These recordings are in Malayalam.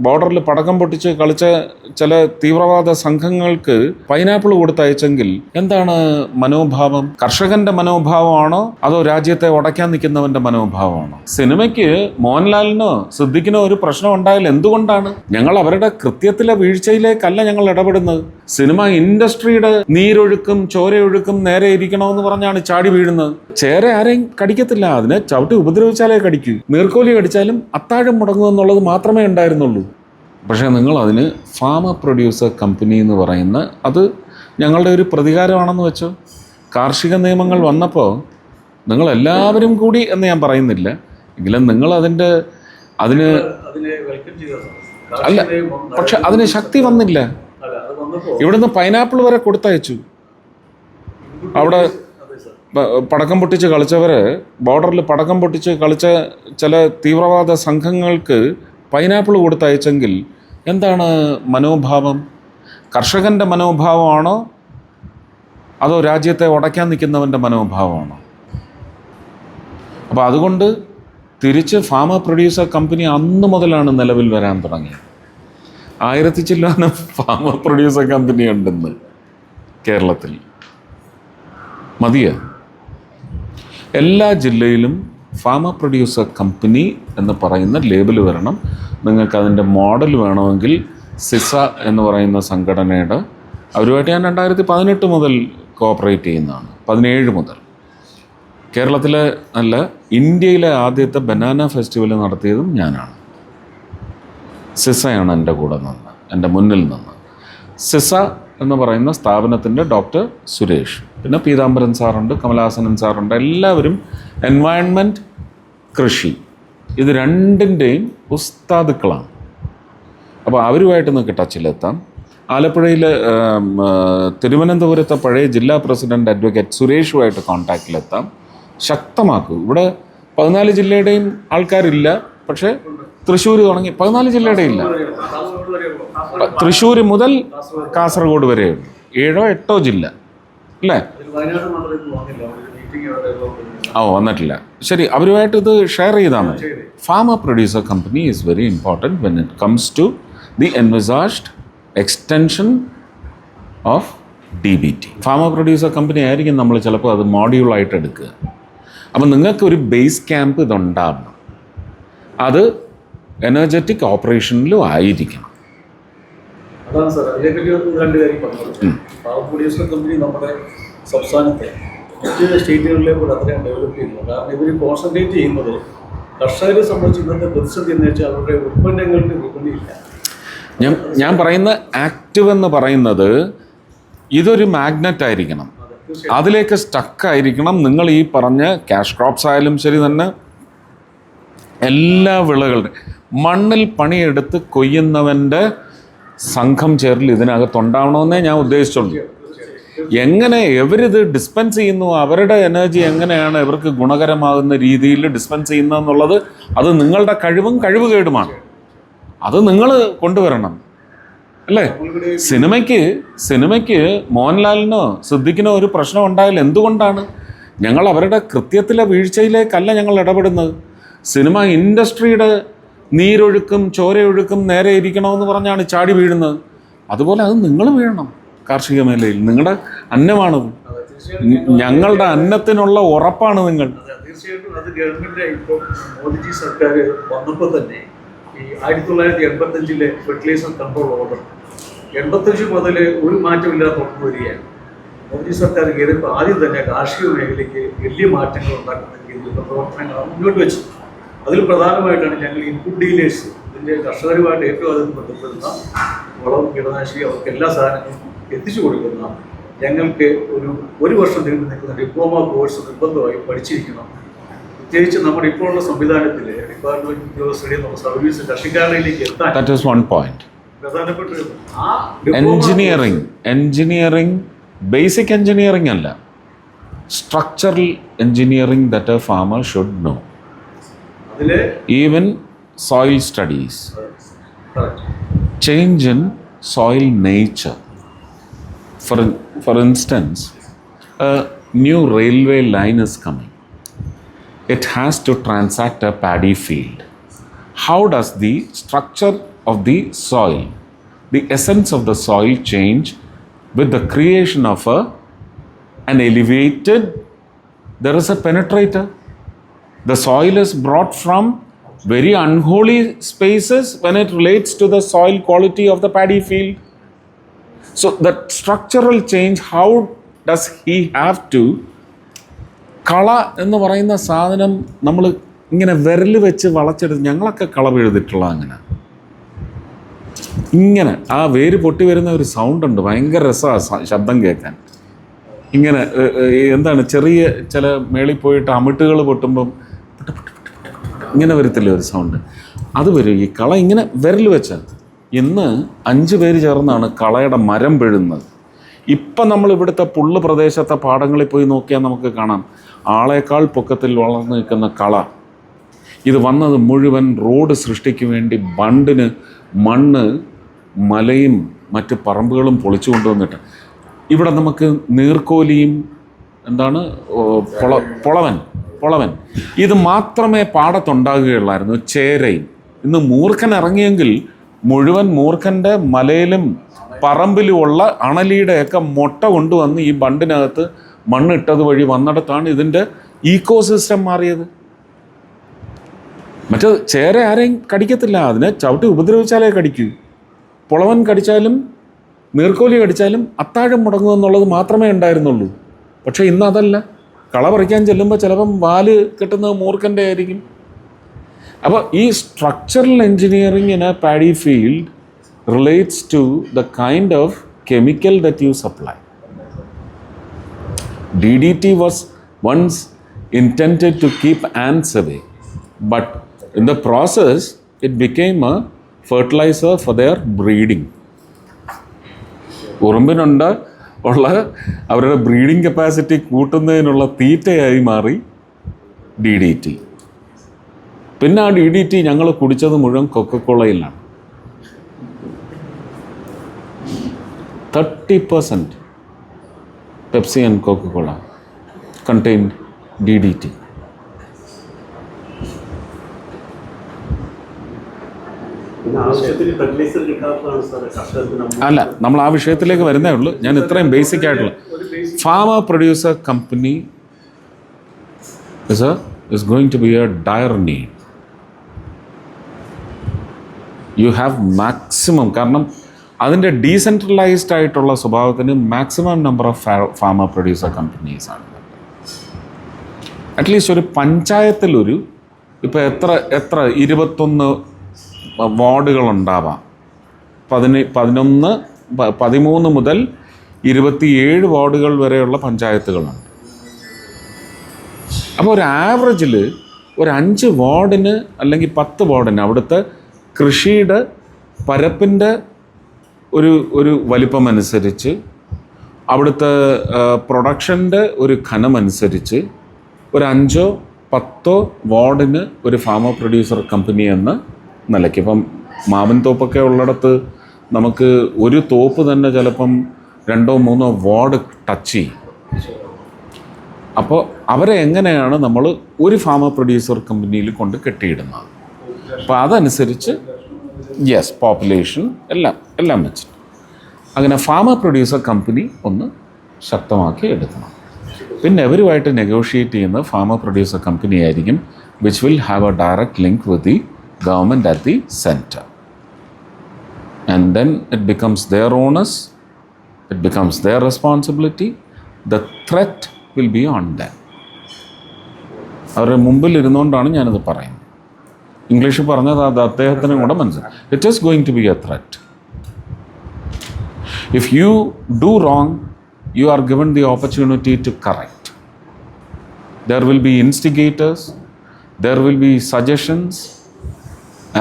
ബോർഡറിൽ പടക്കം പൊട്ടിച്ച് കളിച്ച ചില തീവ്രവാദ സംഘങ്ങൾക്ക് പൈനാപ്പിൾ കൊടുത്തയച്ചെങ്കിൽ എന്താണ് മനോഭാവം? കർഷകന്റെ മനോഭാവമാണോ? അതോ രാജ്യത്തെ ഉടയ്ക്കാൻ നിൽക്കുന്നവന്റെ മനോഭാവമാണോ? സിനിമയ്ക്ക് മോഹൻലാലിനോ സിദ്ദിഖിനോ ഒരു പ്രശ്നം ഉണ്ടായാൽ എന്തുകൊണ്ടാണ്? ഞങ്ങൾ അവരുടെ കൃത്യത്തിലെ വീഴ്ചയിലേക്കല്ല ഞങ്ങൾ ഇടപെടുന്നത്. സിനിമ ഇൻഡസ്ട്രിയുടെ നീരൊഴുക്കും ചോരയൊഴുക്കും നേരെ ഇരിക്കണമെന്ന് പറഞ്ഞാണ് ചാടി വീഴുന്നത്. ചേര ആരെയും കടിക്കത്തില്ല. അതിനെ ചവിട്ടി ഉപദ്രവിച്ചാലേ കടിക്കൂ. നീർക്കോലി കടിച്ചാലും അത്താഴം മുടങ്ങുമെന്നുള്ളത് മാത്രമേ ഉണ്ടായിരുന്നുള്ളൂ. പക്ഷേ നിങ്ങൾ അതിന് ഫാമ പ്രൊഡ്യൂസർ കമ്പനി എന്ന് പറയുന്ന അത് ഞങ്ങളുടെ ഒരു പ്രതികാരമാണെന്ന് വെച്ചോ? കാർഷിക നിയമങ്ങൾ വന്നപ്പോൾ നിങ്ങൾ എല്ലാവരും കൂടി എന്ന് ഞാൻ പറയുന്നില്ല. എങ്കിലും നിങ്ങൾ അതിന്റെ അതിന് അല്ല പക്ഷെ അതിന് ശക്തി വന്നില്ല. ഇവിടുന്ന് പൈനാപ്പിൾ വരെ കൊടുത്തയച്ചു. അവിടെ പടക്കം പൊട്ടിച്ച് കളിച്ചവർ ബോർഡറിൽ പടക്കം പൊട്ടിച്ച് കളിച്ച ചില തീവ്രവാദ സംഘങ്ങൾക്ക് പൈനാപ്പിൾ കൊടുത്തയച്ചെങ്കിൽ എന്താണ് മനോഭാവം? കർഷകന്റെ മനോഭാവമാണോ? അതോ രാജ്യത്തെ ഉടയ്ക്കാൻ നിൽക്കുന്നവന്റെ മനോഭാവമാണോ? അപ്പോൾ അതുകൊണ്ട് തിരിച്ച് ഫാമ പ്രൊഡ്യൂസർ കമ്പനി അന്ന് മുതലാണ് നിലവിൽ വരാൻ തുടങ്ങിയത്. ആയിരത്തി ചില്ലാനം ഫാമ പ്രൊഡ്യൂസർ കമ്പനി ഉണ്ടെന്ന് കേരളത്തിൽ. മതിയ? എല്ലാ ജില്ലയിലും ഫാമ പ്രൊഡ്യൂസർ കമ്പനി എന്ന് പറയുന്ന ലേബിൾ വരണം. നിങ്ങൾക്ക് അതിന്റെ മോഡൽ വേണമെങ്കിൽ സിസ എന്ന് പറയുന്ന സംഘടനയുടെ അവരുമായിട്ട് ഞാൻ രണ്ടായിരത്തി പതിനെട്ട് മുതൽ കോപ്പറേറ്റ് ചെയ്യുന്നതാണ്. പതിനേഴ് മുതൽ. കേരളത്തിലെ അല്ല ഇന്ത്യയിലെ ആദ്യത്തെ ബനാന ഫെസ്റ്റിവൽ നടത്തിയതും ഞാനാണ്. സിസയാണ് എന്റെ കൂടെ നിന്ന് എന്റെ മുന്നിൽ നിന്ന്. സിസ എന്ന് പറയുന്ന സ്ഥാപനത്തിന്റെ ഡോക്ടർ സുരേഷ്. പിന്നെ പീതാംബരൻ സാറുണ്ട് കമലഹാസനൻ സാറുണ്ട്. എല്ലാവരും എൻവയൺമെന്റ് കൃഷി. ഇത് രണ്ടിന്റെയും ഉസ്താദുക്കളാണ്. അപ്പോൾ അവരുമായിട്ട് നിങ്ങൾക്ക് ടച്ചിലെത്താം ആലപ്പുഴയിൽ തിരുവനന്തപുരത്തെ പഴയ ജില്ലാ പ്രസിഡന്റ് അഡ്വക്കേറ്റ് സുരേഷുമായിട്ട് കോൺടാക്റ്റിലെത്താം ശക്തമാക്കൂ. ഇവിടെ പതിനാല് ജില്ലയുടെയും ആൾക്കാരില്ല. പക്ഷേ തൃശ്ശൂർ തുടങ്ങി പതിനാല് ജില്ലയുടെ ഇല്ല. തൃശ്ശൂർ മുതൽ കാസർഗോഡ് വരെയുണ്ട് ഏഴോ എട്ടോ ജില്ല. അല്ലേ? ഓ വന്നിട്ടില്ല. ശരി അവരുമായിട്ട് ഇത് ഷെയർ ചെയ്താൽ മതി farmer producer company is very important when it comes to the envisaged extension of D B T farmer producer company ആയിരിക്കും നമ്മൾ ചിലപ്പോൾ അത് മോഡ്യൂളായിട്ട് എടുക്കുക. അപ്പം നിങ്ങൾക്ക് ഒരു ബേസ് ക്യാമ്പ് ഇതുണ്ടാവണം. അത് എനർജറ്റിക് ഓപ്പറേഷനിലും ആയിരിക്കണം. അതാണ് സാർ. അതിനെപ്പറ്റി രണ്ട് കാര്യം പറഞ്ഞത് പവർ പ്രൊഡ്യൂസർ കമ്പനി നമ്മുടെ സംസ്ഥാനത്തെ മറ്റ് സ്റ്റേറ്റുകളിലെ പോലെ അത്രയും ഡെവലപ്പ് ചെയ്യുന്നു. കാരണം ഇവർ കോൺസെൻട്രേറ്റ് ചെയ്യുന്നത് കർഷകരെ സംബന്ധിച്ച് ഇന്നത്തെ പ്രതിസന്ധി എന്ന് വെച്ചാൽ അവരുടെ ഉൽപ്പന്നങ്ങൾക്ക് വിപണിയില്ല. ഞാൻ ഞാൻ പറയുന്ന ആക്റ്റീവ് എന്ന് പറയുന്നത് ഇതൊരു മാഗ്നറ്റ് ആയിരിക്കണം. അതിലേക്ക് സ്റ്റക്ക് ആയിരിക്കണം. നിങ്ങൾ ഈ പറഞ്ഞ ക്യാഷ് ക്രോപ്സ് ആയാലും ശരി തന്നെ എല്ലാ വിളകളുടെ മണ്ണിൽ പണിയെടുത്ത് കൊയ്യുന്നവന്റെ സംഘം ചേരൽ ഇതിനകത്തുണ്ടാവണമെന്നേ ഞാൻ ഉദ്ദേശിച്ചുള്ളൂ. എങ്ങനെ എവരിത് ഡിസ്പെൻസ് ചെയ്യുന്നു അവരുടെ എനർജി എങ്ങനെയാണ് ഇവർക്ക് ഗുണകരമാകുന്ന രീതിയിൽ ഡിസ്പെൻസ് ചെയ്യുന്നതെന്നുള്ളത് അത് നിങ്ങളുടെ കഴിവും കഴിവുകേടുമാണ്. അത് നിങ്ങൾ കൊണ്ടുവരണം. അല്ലേ? സിനിമയ്ക്ക് സിനിമയ്ക്ക് മോഹൻലാലിനോ സിദ്ദിഖിനോ ഒരു പ്രശ്നം ഉണ്ടായാൽ എന്തുകൊണ്ടാണ്? ഞങ്ങൾ അവരുടെ കൃത്യത്തിലെ വീഴ്ചയിലേക്കല്ല ഞങ്ങൾ ഇടപെടുന്നത്. സിനിമ ഇൻഡസ്ട്രിയുടെ നീരൊഴുക്കും ചോരയൊഴുക്കും നേരെ ഇരിക്കണമെന്ന് പറഞ്ഞാണ് ചാടി വീഴുന്നത്. അതുപോലെ അത് നിങ്ങൾ വീഴണം കാർഷിക മേഖലയിൽ. നിങ്ങളുടെ അന്നമാണത് ഞങ്ങളുടെ അന്നത്തിനുള്ള ഉറപ്പാണ് നിങ്ങൾ. തീർച്ചയായിട്ടും ഗവൺമെന്റ് ഇപ്പോൾ മോദിജി സർക്കാർ വന്നപ്പോൾ തന്നെ ഈ ആയിരത്തി തൊള്ളായിരത്തി എൺപത്തഞ്ചിലെ ഫെർട്ടിലൈസർ കൺട്രോൾ ഓർഡർ എൺപത്തഞ്ച് മുതൽ ഒരു മാറ്റമില്ലാതെ തുടർന്നു വരികയാണ്. മോദി സർക്കാർ കയറിയപ്പോൾ ആദ്യം തന്നെ കാർഷിക മേഖലയ്ക്ക് വലിയ മാറ്റങ്ങൾ ഉണ്ടാക്കുന്ന രീതിയിലുള്ള പ്രവർത്തനങ്ങളാണ് മുന്നോട്ട് വെച്ചത്. അതിൽ പ്രധാനമായിട്ടാണ് ഞങ്ങൾ ഇൻപുട്ട് ഡീലേഴ്സ് ഇതിന്റെ കർഷകരുമായിട്ട് ഏറ്റവും അധികം ബന്ധപ്പെടുന്ന വളം കീടനാശിനി അവർക്ക് എല്ലാ സാധനങ്ങളും എത്തിച്ചു കൊടുക്കുന്ന ഞങ്ങൾക്ക് ഒരു ഒരു വർഷം നീണ്ടു നിൽക്കുന്ന ഡിപ്ലോമ കോഴ്സ് നിർബന്ധമായി പഠിച്ചിരിക്കണം. പ്രത്യേകിച്ച് നമ്മുടെ ഇപ്പോഴുള്ള സംവിധാനത്തിൽ ഡിപ്പാർട്ട്മെന്റ് ഉദ്യോഗസ്ഥരെ നമ്മുടെ സർവീസ് കർഷകരിലേക്ക് എത്താൻ എഞ്ചിനീയറിംഗ് എഞ്ചിനീയറിംഗ് ബേസിക് എഞ്ചിനീയറിംഗ് അല്ല. Structural engineering that a farmer should know even soil studies, change in soil nature. For, for instance, a new railway line is coming. It has to transact a paddy field. How does the structure of the soil, the essence of the soil change with the creation of a, an elevated, there is a penetrator The soil is brought from very unholy spaces when it relates to the soil quality of the paddy field. So, that structural change, how does he have to? കള എന്ന് പറയുന്ന സാധനം നമ്മൾ ഇങ്ങനെ വിരൽ വെച്ച് വളച്ചെടുത്ത് ഞങ്ങളൊക്കെ കളവെഴുതിട്ടുള്ള അങ്ങനെ ഇങ്ങനെ ആ വേര് പൊട്ടി വരുന്ന ഒരു സൗണ്ട് ഉണ്ട് ഭയങ്കര രസമാണ് ശബ്ദം കേൾക്കാൻ ഇങ്ങനെ എന്താണ് ചെറിയ ചില മേളിൽ പോയിട്ട് അമിട്ടുകൾ പൊട്ടുമ്പം ഇങ്ങനെ വരത്തില്ലേ ഒരു സൗണ്ട് അത് വരും ഈ കള ഇങ്ങനെ വിരൽ വെച്ചാൽ ഇന്ന് അഞ്ച് പേര് ചേർന്നാണ് കളയുടെ മരം പിഴുന്നത്. ഇപ്പം നമ്മൾ ഇവിടുത്തെ പുള്ള് പ്രദേശത്തെ പാടങ്ങളിൽ പോയി നോക്കിയാൽ നമുക്ക് കാണാം. ആളേക്കാൾ പൊക്കത്തിൽ വളർന്നു നിൽക്കുന്ന കള. ഇത് വന്നത് മുഴുവൻ റോഡ് സൃഷ്ടിക്ക് വേണ്ടി ബണ്ടിന് മണ്ണ് മലയും മറ്റ് പറമ്പുകളും പൊളിച്ചു കൊണ്ടുവന്നിട്ട്. ഇവിടെ നമുക്ക് നീർക്കോലിയും എന്താണ് പൊള പൊളവൻ. പൊളവൻ. ഇത് മാത്രമേ പാടത്തുണ്ടാകുകയുള്ളായിരുന്നു. ചേരയും ഇന്ന് മൂർഖൻ ഇറങ്ങിയെങ്കിൽ മുഴുവൻ മൂർഖന്റെ മലയിലും പറമ്പിലുമുള്ള അണലിയുടെയൊക്കെ മുട്ട കൊണ്ടുവന്ന് ഈ ബണ്ടിനകത്ത് മണ്ണിട്ടത് വഴി വന്നിടത്താണ് ഇതിന്റെ ഈക്കോസിസ്റ്റം മാറിയത്. മറ്റേ ചേര ആരെയും കടിക്കത്തില്ല. അതിനെ ചവിട്ടി ഉപദ്രവിച്ചാലേ കടിക്കൂ. പുളവൻ കടിച്ചാലും നീർക്കോലി കടിച്ചാലും അത്താഴം മുടങ്ങുമെന്നുള്ളത് മാത്രമേ ഉണ്ടായിരുന്നുള്ളൂ. പക്ഷേ ഇന്ന് അതല്ല. കള പറിക്കാൻ ചെല്ലുമ്പോൾ ചിലപ്പം വാൽ കിട്ടുന്നത് മൂർഖന്റെ ആയിരിക്കും. അപ്പോൾ ഈ structural engineering in a paddy field relates to the kind of chemical that you supply D D T was once intended to keep ants away but in the process it became a fertiliser for their breeding ഉറുമ്പിനുണ്ട് ഉള്ള അവരുടെ ബ്രീഡിംഗ് കപ്പാസിറ്റി കൂട്ടുന്നതിനുള്ള തീറ്റയായി മാറി ഡി ഡി ടി പിന്നെ ആ ഡി ഡി ടി ഞങ്ങൾ കുടിച്ചത് മുഴുവൻ കൊക്കക്കോളയിലാണ്. Thirty percent Pepsi and Coca-Cola contained D D പിന്നെ അല്ല നമ്മൾ ആ വിഷയത്തിലേക്ക് വരുന്നേ ഉള്ളൂ. ഞാൻ ഇത്രയും ബേസിക് ആയിട്ടുള്ള farmer producer company is is going to be a dire need you have maximum കാരണം അതിന്റെ ഡീസെൻട്രലൈസ്ഡ് ആയിട്ടുള്ള സ്വഭാവത്തിന് maximum number of farmer producer companies ആണ്. അറ്റ്ലീസ്റ്റ് ഒരു പഞ്ചായത്തിലൊരു ഇപ്പോൾ എത്ര എത്ര ഇരുപത്തൊന്ന് വാർഡുകളുണ്ടാവാം. പതിന പതിനൊന്ന് പതിമൂന്ന് മുതൽ ഇരുപത്തിയേഴ് വാർഡുകൾ വരെയുള്ള പഞ്ചായത്തുകളുണ്ട്. അപ്പോൾ ഒരു ആവറേജിൽ ഒരു അഞ്ച് വാർഡിന് അല്ലെങ്കിൽ പത്ത് വാർഡിന് അവിടുത്തെ കൃഷിയുടെ പരപ്പിന്റെ ഒരു ഒരു വലിപ്പമനുസരിച്ച് അവിടുത്തെ പ്രൊഡക്ഷന്റെ ഒരു ഘനമനുസരിച്ച് ഒരു അഞ്ചോ പത്തോ വാർഡിന് ഒരു ഫാമോ പ്രൊഡ്യൂസർ കമ്പനി എന്ന നിലയ്ക്ക്. ഇപ്പം മാവിൻ തോപ്പൊക്കെ ഉള്ളിടത്ത് നമുക്ക് ഒരു തോപ്പ് തന്നെ ചിലപ്പം രണ്ടോ മൂന്നോ വാർഡ് ടച്ച് ചെയ്യും. അപ്പോൾ അവരെ എങ്ങനെയാണ് നമ്മൾ ഒരു ഫാമർ പ്രൊഡ്യൂസർ കമ്പനിയിൽ കൊണ്ട് കെട്ടിയിടുന്നത്? അപ്പോൾ അതനുസരിച്ച് യെസ് പോപ്പുലേഷൻ എല്ലാം എല്ലാം വെച്ചിട്ട്. അങ്ങനെ ഫാമർ പ്രൊഡ്യൂസർ കമ്പനി ഒന്ന് ശക്തമാക്കി എടുക്കണം. പിന്നെ അവരുമായിട്ട് നെഗോഷിയേറ്റ് ചെയ്യുന്ന ഫാമർ പ്രൊഡ്യൂസർ കമ്പനി ആയിരിക്കും which will have a direct link with the government at the center. And then it becomes their onus, it becomes their responsibility, the threat will be on them. അവരുടെ മുമ്പിൽ ഇരുന്നുകൊണ്ടാണ് ഞാനിത് പറയുന്നത് ഇംഗ്ലീഷ് പറഞ്ഞത് അത് അദ്ദേഹത്തിനും കൂടെ മനസ്സിലായി it is going to be a threat if you do wrong you are given the opportunity to correct there will be instigators there will be suggestions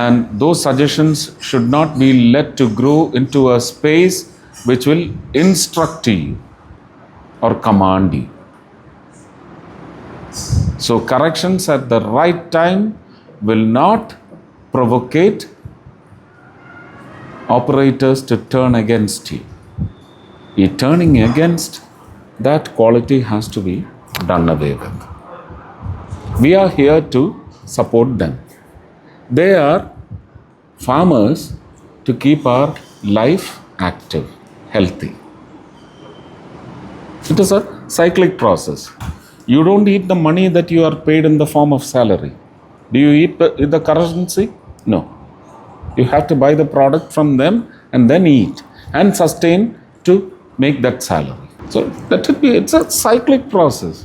and those suggestions should not be let to grow into a space which will instruct you or command you. So, corrections at the right time will not provocate operators to turn against you. A turning against, that quality has to be done away with. We are here to support them. They are farmers to keep our life active, healthy. It is a cyclic process. You don't eat the money that you are paid in the form of salary. Do you eat the, currency? No. You have to buy the product from them and then eat and sustain to make that salary. So let it be, it's a cyclic process.